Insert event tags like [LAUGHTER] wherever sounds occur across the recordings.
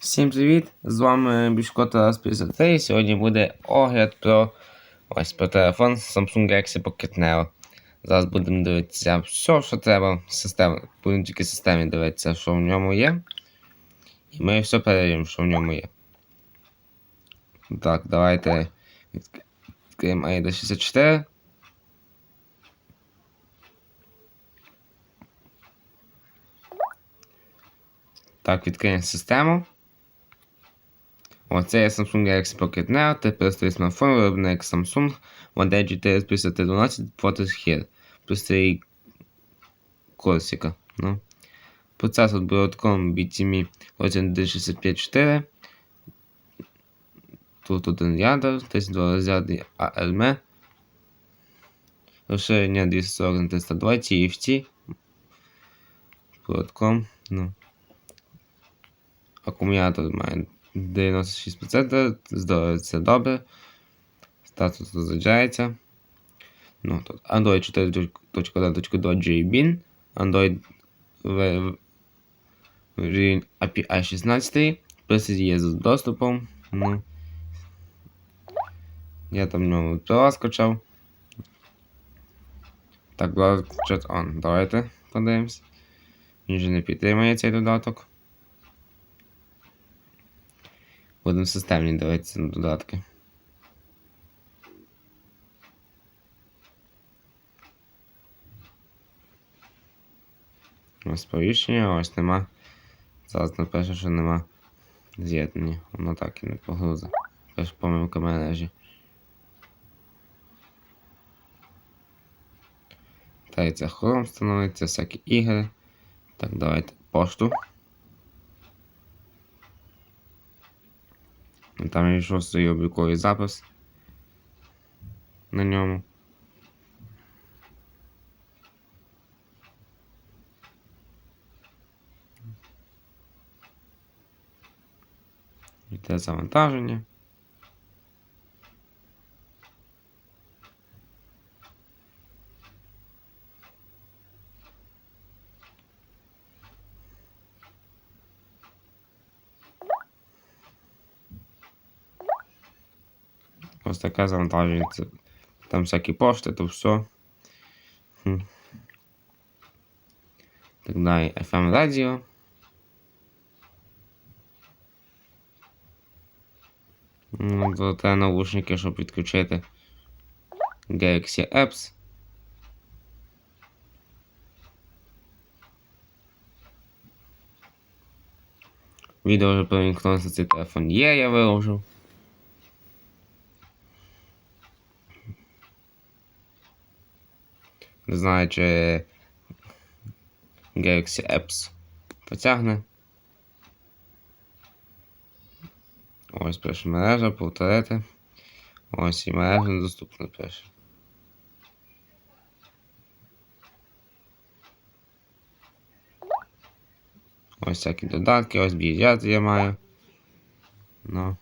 Всім привіт! З вами Бішко Тарас 53 і сьогодні буде огляд про ось про телефон Samsung Galaxy Pocket Neo. Зараз будемо дивитися все, що треба. Система, будемо тільки системі дивитися, що в ньому є. І ми все перевіримо, що в ньому є. Так, давайте відкриємо AIDA 64. Так, відкриємо систему. Оце е Samsung Galaxy Pocket Neo, te predstavili smo firmware na Samsung, modelji T312 Protest плюс 3 Corsica. No. Процесор Broadcom BTMI 8D654, тут один ядер, 32 разряди ARM, розширення 240 на 302 TFT, Broadcom, ну. Акумулятор має 96%, здоров'я це добре. Статус розряджається. Ну, тут Android 4.1.2 JBean, Android в- в- API 16, плюс є з доступом. Ну, я там в ньому права скачав. Так, Chat On. Давайте подивимось. Він же не підтримує цей додаток. Будемо системні дивитися на додатки. Ось сповіщення, ось нема. Зараз напише, що нема з'єднання. Воно так і не погрузить. Пише помилка мережі. Та це Chrome становиться, всякі ігри. Так, давайте пошту. Там є шостий обліковий запис на ньому. Йде завантаження. Ось таке завантаження. Це, там всякі пошти, то все. Так далі, FM радіо. Ну, треба наушники, щоб підключити. Galaxy Apps. Відео вже про вімкнувся цей телефон є, я виложив. Не знаю, чи Galaxy Apps потягне. Ось пише мережа, повторити. Ось і мережа недоступна пише. Ось всякі додатки, ось бюджет я маю. Ну.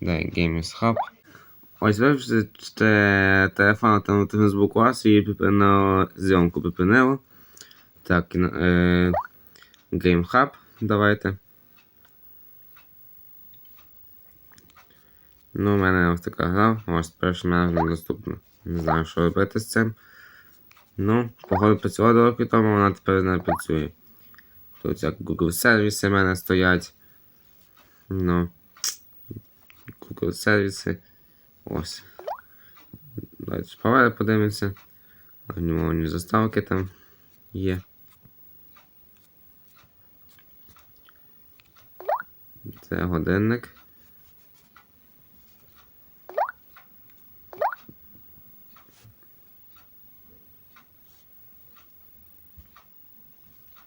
Де Games Hub. Ось вивчите телефон альтернативний звук у вас і припинило зйомку припинило. Так, е, Game Hub давайте. Ну, у мене ось така гра, ось перша мене недоступна. Не знаю, що робити з цим. Ну, походу працювала до роки тому, вона тепер не працює. Тут як Google сервіси в мене стоять. Ну. Google сервіси. Ось. Давайте шпавери подивимося. Анімовані заставки там є. Це годинник.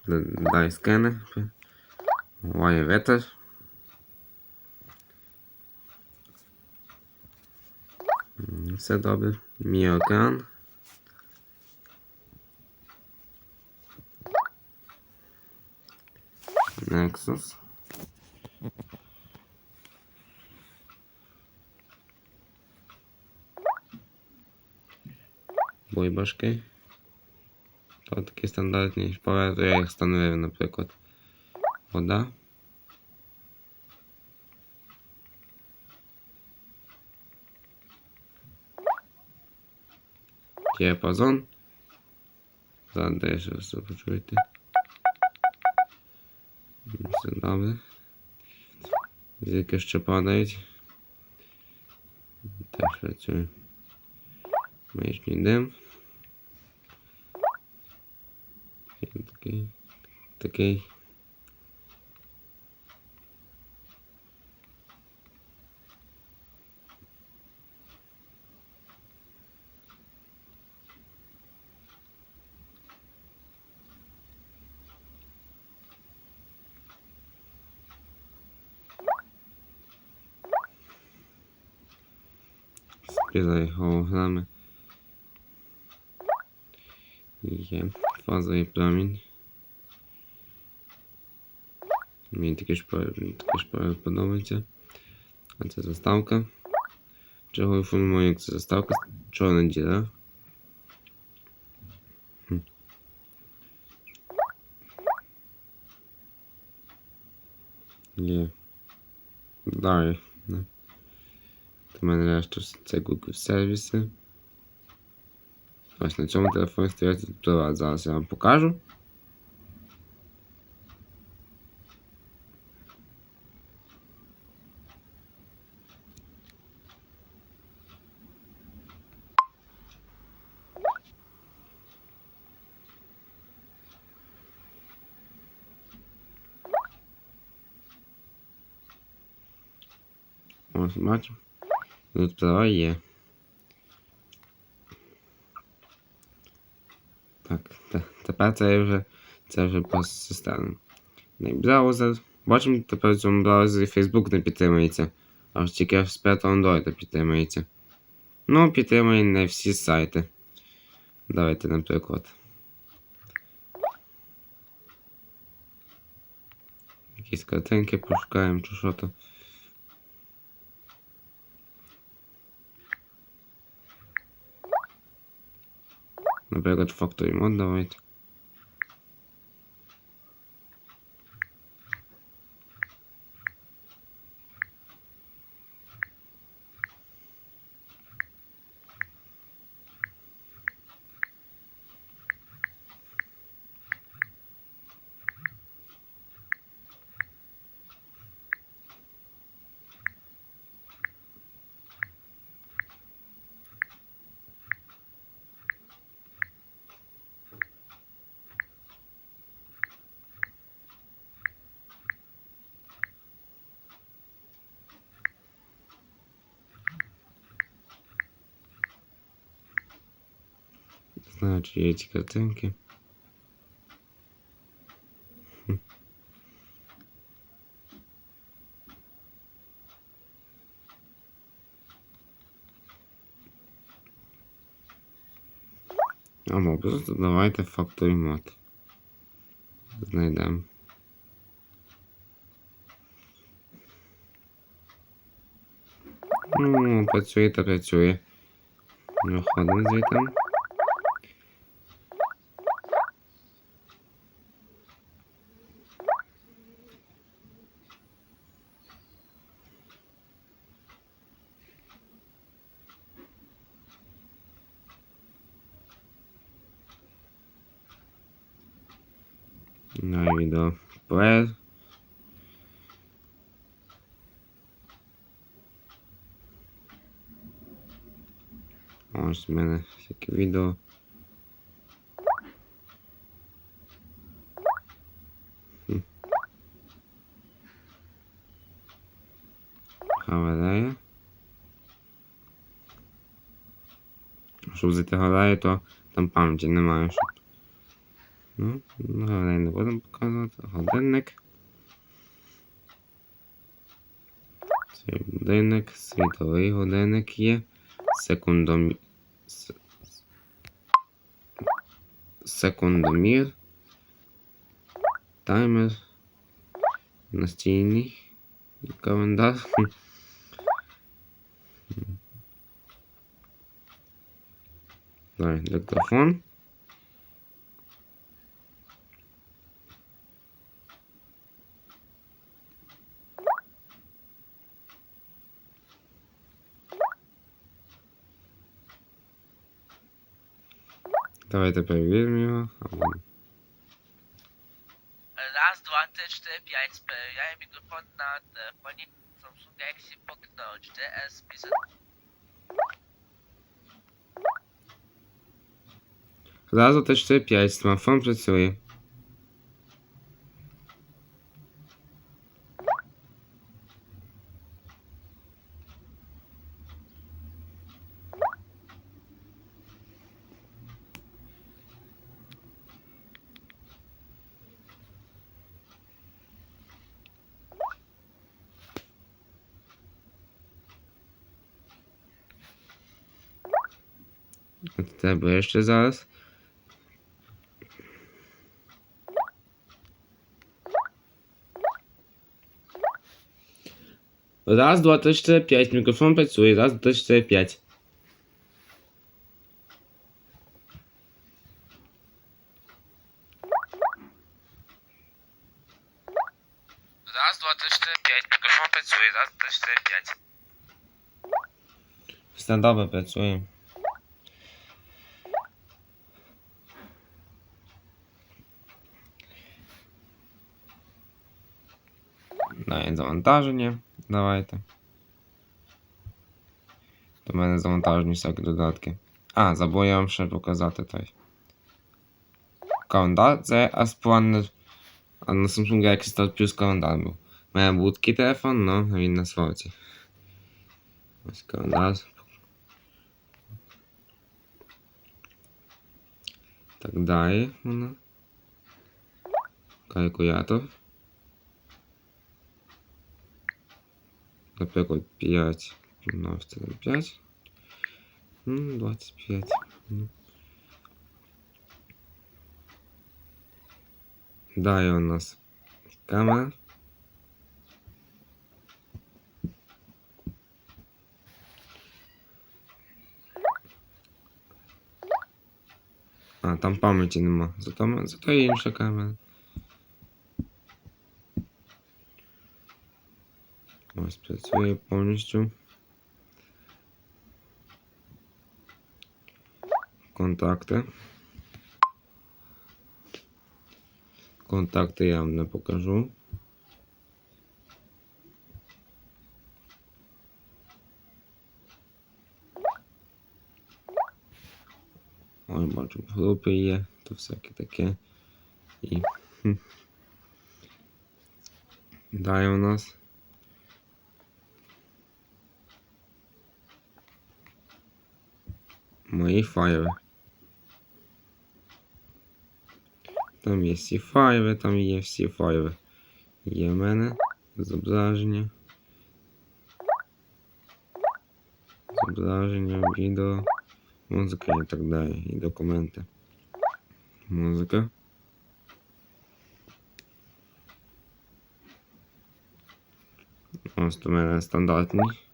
Дай скени. Ває вітер. М, Все добре. Мій океан. Nexus. Буйбашки. То такі стандартні шпалери, то я їх встановив, наприклад. Вода. Діапазон. Зараз десь все почуєте. Все добре. Звідки ще падають. Теж працює. Маячний дим. І такий. Такий. Спізай голограми. Є фазовий промінь. Мені таке ж таке ж подобається. А це заставка. Чого інформую, як це заставка? Чорна діра. Хм. Є. Далі. Да. У мене решта це Google сервіси. Ось на цьому телефоні стоять приват. Зараз я вам покажу. Ось бачимо. Тут є. Так, та, тепер це вже це вже по системі. Браузер. Бачимо, тепер в цьому браузері Facebook не підтримується. Аж тільки з 5 Android підтримується. Ну, підтримує не всі сайти. Давайте, наприклад. Якісь картинки пошукаємо чи що то. Наприклад, Mod давайте. Знаю, чи є ці картинки. Хм. Або просто давайте Factory Mod. Знайдемо. Ну, працює та працює. Виходимо звідти. Відео плеєр. Ось в мене всякі відео. Галерея. Щоб взяти галерею, то там пам'яті немає, щоб. Ну, галерею не будемо показувати. Годинник. Цей годинник, світовий годинник є. Секундомір. Секундомір. Таймер. Настійний. Календар. [LAUGHS] Диктофон. Давайте перевіримо його. Або... Раз, два, три, четыре, пять. Проверяем микрофон на телефоне Samsung Galaxy Pocket Nano 4S Bizon. Раз, два, три, чотири, п'ять. Смартфон працює. От тебе ще зараз. Раз, два, три, чотири, п'ять. Мікрофон працює. Раз, два, три, чотири, п'ять. Раз, два, три, четыре, пять. Микрофон працює. Раз, два, три, четыре, пять. Все добре працює. Навіть завантаження. Давайте. До мене завантажені всякі додатки. А, забув я вам ще показати той. Календар це Asplaner. А на Samsung Galaxy Start Plus календар був. У мене був телефон, але він на свалці. Ось календар. Так далі воно. Калькулятор. Наприклад, 5 помножити на 5. Ну, 25. Ну. Далі у нас камера. А, там пам'яті нема. Зато, м- зато є інша камера. Ось працює повністю. Контакти. Контакти я вам не покажу. Ой, бачу, групи є, то всяке таке. І. Далі у нас. Мої файли. Там є всі файли, там є всі файли. Є в мене зображення. Зображення, відео, музика і так далі. І документи. Музика. Ось у мене стандартний.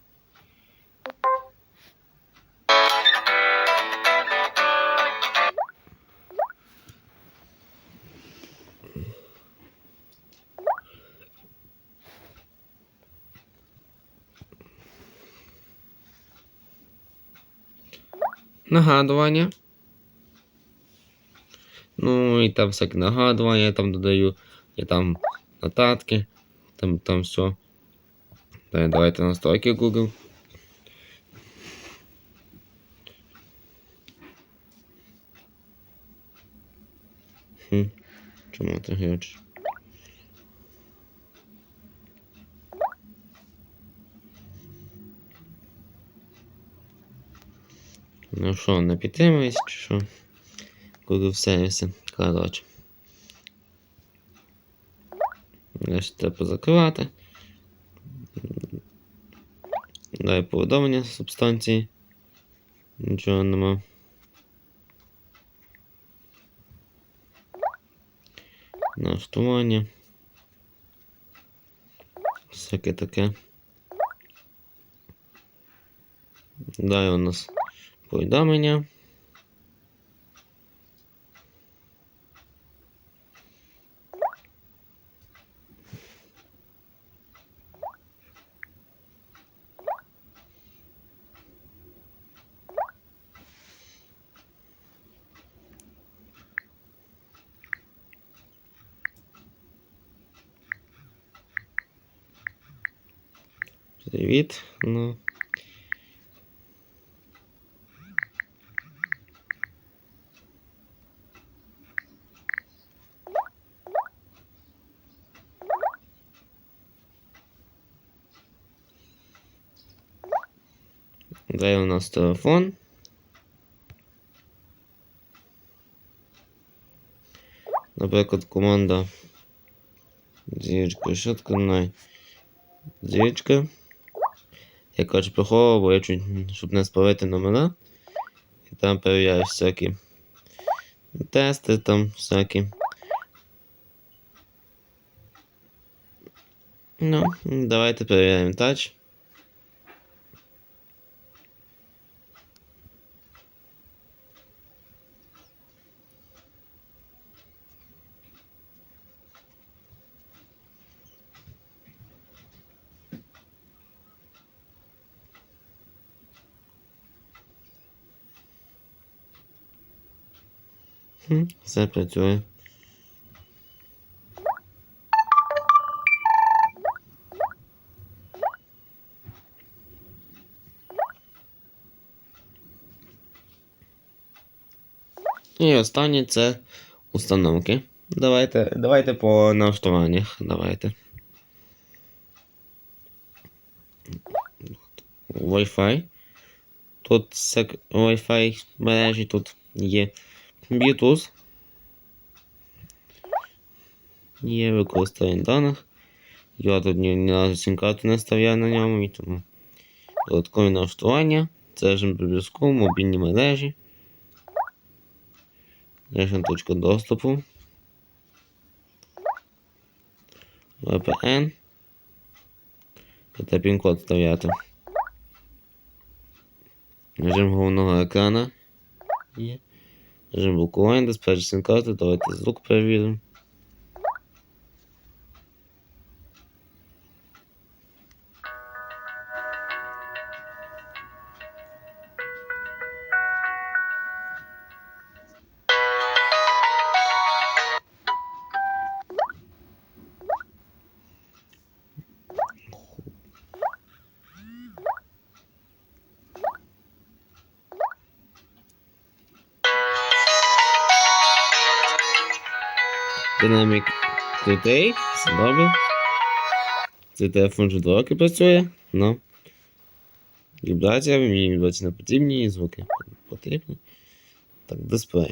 Нагадування. Ну і там всякі нагадування, я там додаю, я там нотатки, там, там все. Далі давайте настройки Google. Хм, чому ти гречиш? Ну що, не підтримується чи що? Google сервіси. Коротше. Далі треба закривати. Далі повідомлення субстанції. Нічого нема. Налаштування. Всяке таке. Далі у нас повідомлення. Привіт. Ну. Нас телефон? Наприклад, команда що таке най? Зірочка. Я кажу, приховував, бо я чуть, щоб не спалити номера. І там перевіряєш всякі тести, там всякі. Ну, давайте перевіряємо тач. Хм, працює. І останнє це установки. Давайте, давайте по налаштуваннях. Давайте. Wi-Fi. Тут. Wi-Fi мережі тут є Bluetooth. Є використання даних. Я тут ні, ні разу не ставляю на ньому, і тому додаткові налаштування. Це режим зв'язку, мобільні мережі. Режим точка доступу. VPN. Та пін-код вставляти. Режим головного екрана. Є. Режим блокування, диспетчер. Давайте звук перевіримо. Динамік крутий, все добре. Цей телефон вже два роки працює, ну. Вібрація, мені вібрації не потрібні, звуки потрібні. Так, дисплей.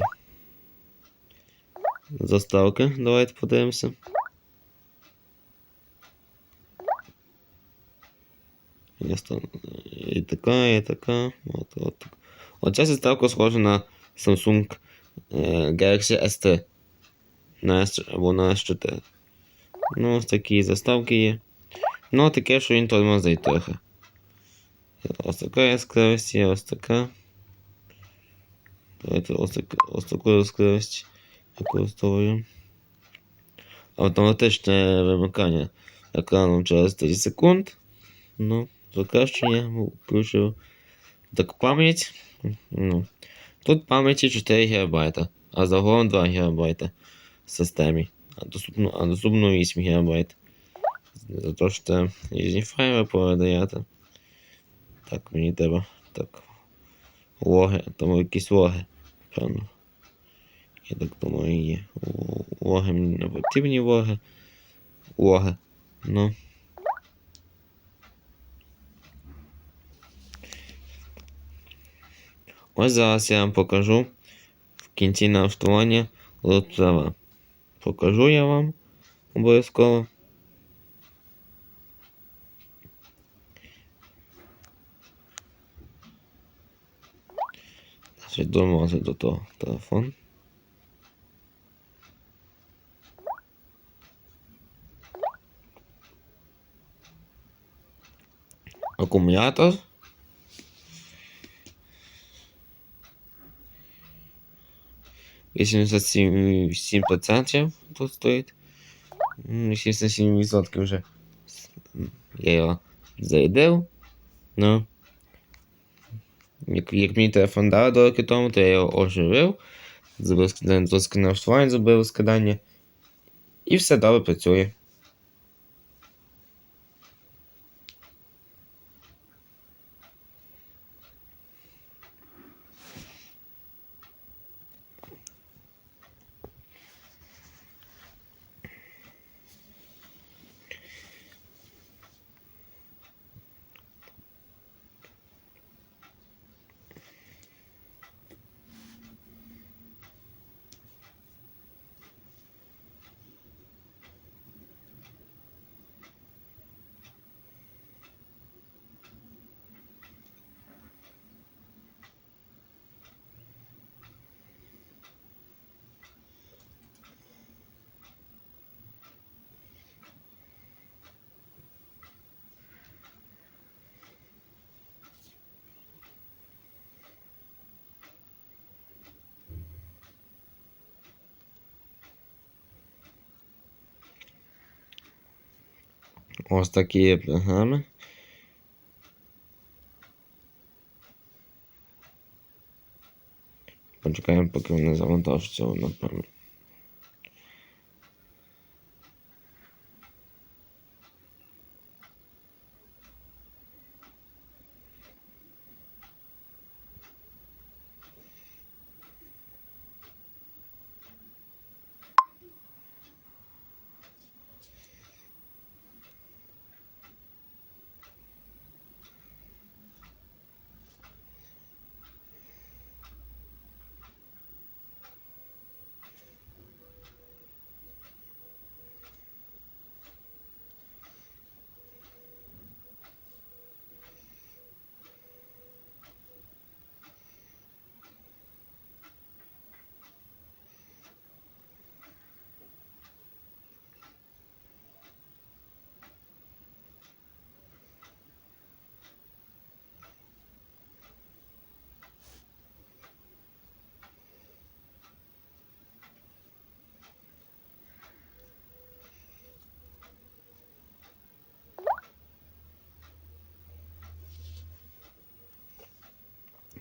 Заставки, давайте подивимося. Я стану. І така, і така. От, от. так. Оця заставка схожа на Samsung е, Galaxy S3 на S або на S4. Ну, ось такі заставки є. Ну, таке, що він тормозить трохи. Ось така яскравість є, ось така. Давайте ось, так, ось таку яскравість використовуємо. Автоматичне вимикання екрану через 30 секунд. Ну, покращення включив. Так, пам'ять. Ну. Тут пам'яті 4 ГБ, а загалом 2 ГБ системі, а доступно, а доступно 8 ГБ. За те, що це різні файли передаєте. Так, мені треба. Так. Логи, там якісь логи, певно. Я так думаю, є. Логи мені не потрібні логи. Логи. Ну. Ось зараз я вам покажу в кінці налаштування лотрава. Покажу я вам обов'язково. Відомо до того телефон. Акумулятор. Вісімдесят сім процентів тут стоїть. М, 87% вже. Я його заїдив. Ну. Як, як мій телефон дали до тому, то я його оживив. Зробив скидання до налаштування, зробив скидання. І все добре працює. Ось такі є програми. Почекаємо, поки вони завантажаться напевно.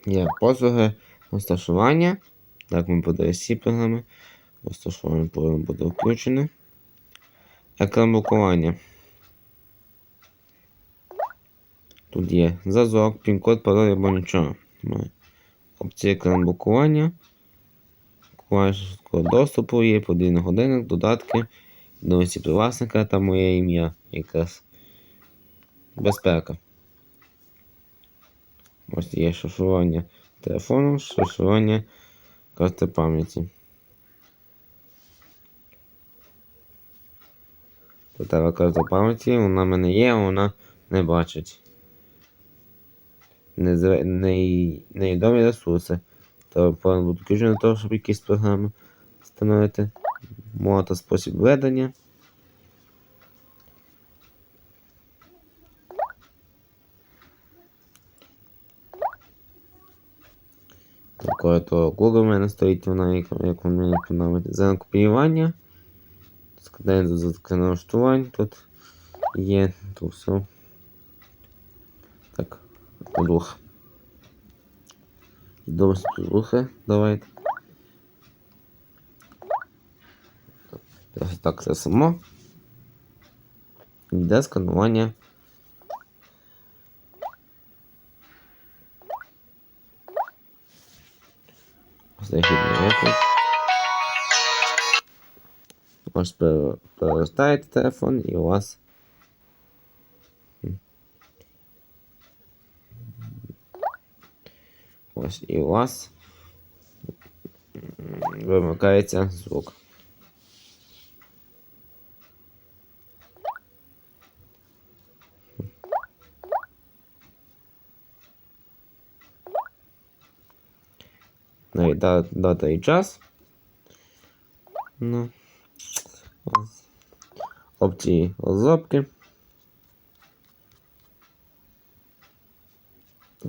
Є послуги розташування. Так ми буде всі програми. Розташування повинно бути включене. Екран блокування. Тут є зв'язок, пін-код, пароль або нічого. Опція екран. Блокування швидкого доступу є подвійний годинник, додатки, відомості привласника та моє ім'я. Якраз безпека. Ось є шифрування телефону, шифрування карти пам'яті. Потреба карта пам'яті, вона в мене є, вона не бачить. Незв- не- Невідомі ресурси. Телефон буде включено для того, щоб якісь програми встановити. Мова спосіб ведення. Такое то Google в мене стоїть, вона як, як вам мені подобається. За копіювання. Складаємо за налаштувань. Тут є тут все. Так, подруг. Добре, подруги, давайте. Ось Так, це само. Йде сканування. Західний виклик. Ось пере- переростаєте телефон і у вас. Ось і у вас вимикається звук. Навіть да- дата і час. Ну. Опції розробки.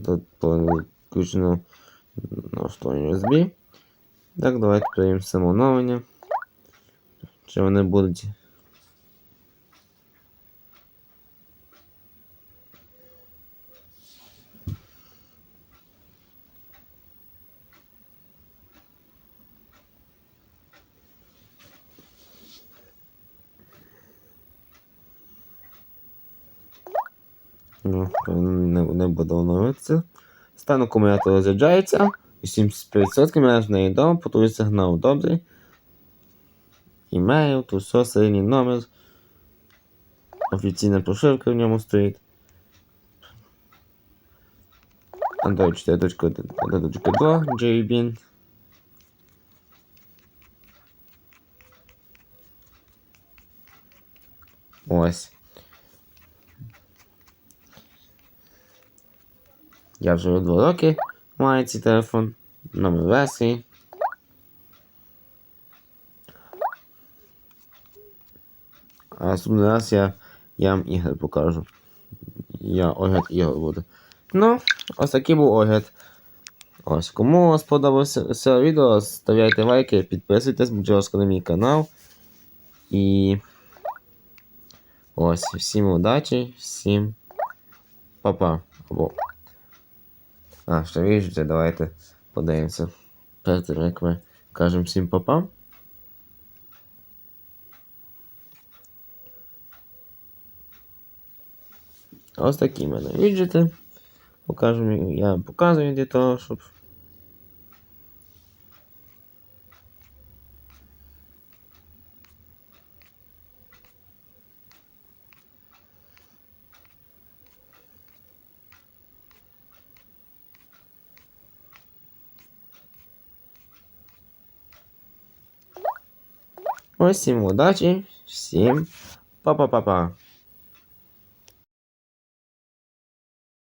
Тут включено налаштування USB. Так, давайте перейдемо самооновлення. Чи вони будуть. Ну, не, не буде оновитися. Стан акумулятора розряджається. 85% мережної дома, потужний сигнал добрий. Імейл, тут все, серійний номер. Офіційна прошивка в ньому стоїть. Android 4.1.2 JBean. Ось. Я вже 2 роки маю цей телефон. Номер версії. А наступний раз я, я вам ігри покажу. Я огляд ігор буду. Ну, ось такий був огляд. Ось, кому сподобалося це відео, ставляйте лайки, підписуйтесь, будь ласка, на мій канал. І Ось, всім удачі, всім па-па. А, ще віжте, давайте подивимося. Перед як ми кажемо всім па-па. Ось такі мене віджити. Покажу, я показую для того, щоб. Ось удачи, всім па-па-па-па.